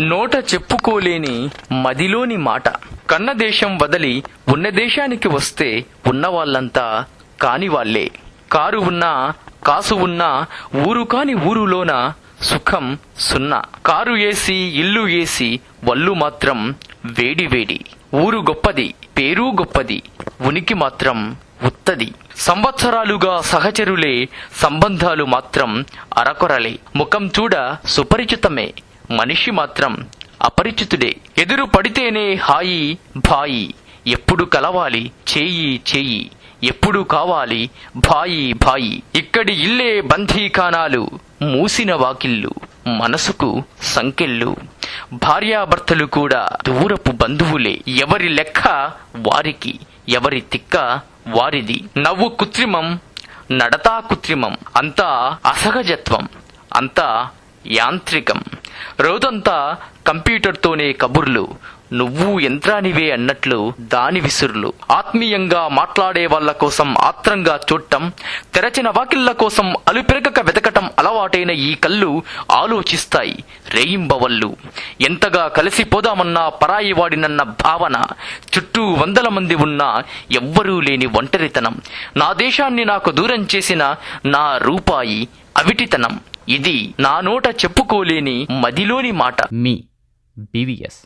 నోట చెప్పుకోలేని మదిలోని మాట. కన్న దేశం వదలి ఉన్న దేశానికి వస్తే ఉన్న వాళ్ళంతా కాని వాళ్ళే. కారు ఉన్నా కాసు ఉన్నా ఊరు కాని ఊరులోన సుఖం సున్నా. కారు ఏసి ఇల్లు ఏసి వల్లు మాత్రం వేడి వేడి. ఊరు గొప్పది పేరు గొప్పది ఉనికి మాత్రం ఉత్తది. సంవత్సరాలుగా సహచరులే సంబంధాలు మాత్రం అరకొరలే. ముఖం చూడ సుపరిచితమే. మనిషి మాత్రం అపరిచితుడే. ఎదురు పడితేనే హాయి భాయి. ఎప్పుడు కలవాలి? చేయి చేయి. ఎప్పుడు కావాలి? భాయి భాయి. ఇక్కడి ఇల్లే బంధీకానాలు మూసిన వాకిళ్ళు మనసుకు సంకెళ్ళు. భార్యాభర్తలు కూడా దూరపు బంధువులే. ఎవరి లెక్క వారికి ఎవరి తిక్క వారిది. నవ్వు కృత్రిమం నడతా కృత్రిమం. అంతా అసహజత్వం అంతా యాంత్రికం. రోజంతా కంప్యూటర్తోనే కబుర్లు. నువ్వు యంత్రానివే అన్నట్లు దాని విసురులు. ఆత్మీయంగా మాట్లాడే వాళ్ళ కోసం ఆత్రంగా చూడటం తెరచిన వాకిళ్ళ కోసం అలుపెరగక వెతకటం అలవాటైన ఈ కళ్ళు ఆలోచిస్తాయి. రేయింబవళ్ళు. ఎంతగా కలిసిపోదామన్నా పరాయి వాడినన్న భావన చుట్టూ వందల మంది ఉన్నా ఎవ్వరూ లేని ఒంటరితనం. నా దేశాన్ని నాకు దూరం చేసిన నా రూపాయి అవిటితనం. ఇది నా నోట చెప్పుకోలేని మదిలోని మాట. మీ బీవీఎస్